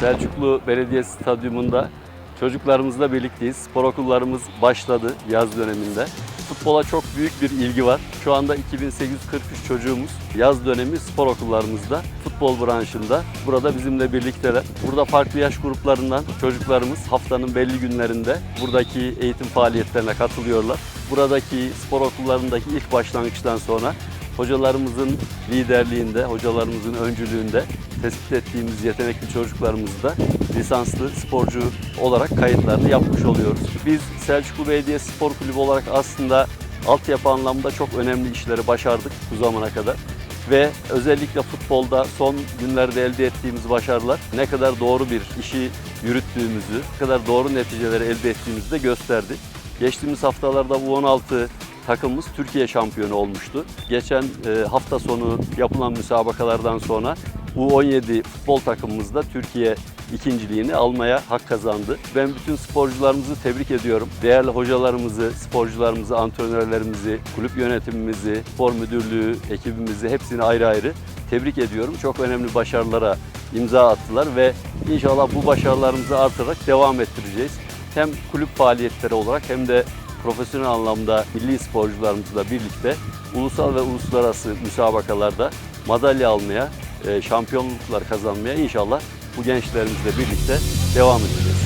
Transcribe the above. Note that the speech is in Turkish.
Selçuklu Belediye Stadyumunda çocuklarımızla birlikteyiz. Spor okullarımız başladı yaz döneminde. Futbola çok büyük bir ilgi var. Şu anda 2843 çocuğumuz yaz dönemi spor okullarımızda, futbol branşında. Burada bizimle birlikteler. Burada farklı yaş gruplarından çocuklarımız haftanın belli günlerinde buradaki eğitim faaliyetlerine katılıyorlar. Buradaki spor okullarındaki ilk başlangıçtan sonra hocalarımızın liderliğinde, hocalarımızın öncülüğünde tespit ettiğimiz yetenekli çocuklarımızı da lisanslı sporcu olarak kayıtlarını yapmış oluyoruz. Biz Selçuklu Belediye Spor Kulübü olarak aslında altyapı anlamında çok önemli işleri başardık bu zamana kadar. Ve özellikle futbolda son günlerde elde ettiğimiz başarılar ne kadar doğru bir işi yürüttüğümüzü, ne kadar doğru neticeleri elde ettiğimizi de gösterdi. Geçtiğimiz haftalarda U16 takımımız Türkiye şampiyonu olmuştu. Geçen e, hafta sonu yapılan müsabakalardan sonra U17 futbol takımımız da Türkiye ikinciliğini almaya hak kazandı. Ben bütün sporcularımızı tebrik ediyorum. Değerli hocalarımızı, sporcularımızı, antrenörlerimizi, kulüp yönetimimizi, spor müdürlüğü, ekibimizi hepsini ayrı ayrı tebrik ediyorum. Çok önemli başarılara imza attılar ve inşallah bu başarılarımızı artırarak devam ettireceğiz. Hem kulüp faaliyetleri olarak hem de profesyonel anlamda milli sporcularımızla birlikte ulusal ve uluslararası müsabakalarda madalya almaya, e, şampiyonluklar kazanmaya inşallah bu gençlerimizle birlikte devam edeceğiz.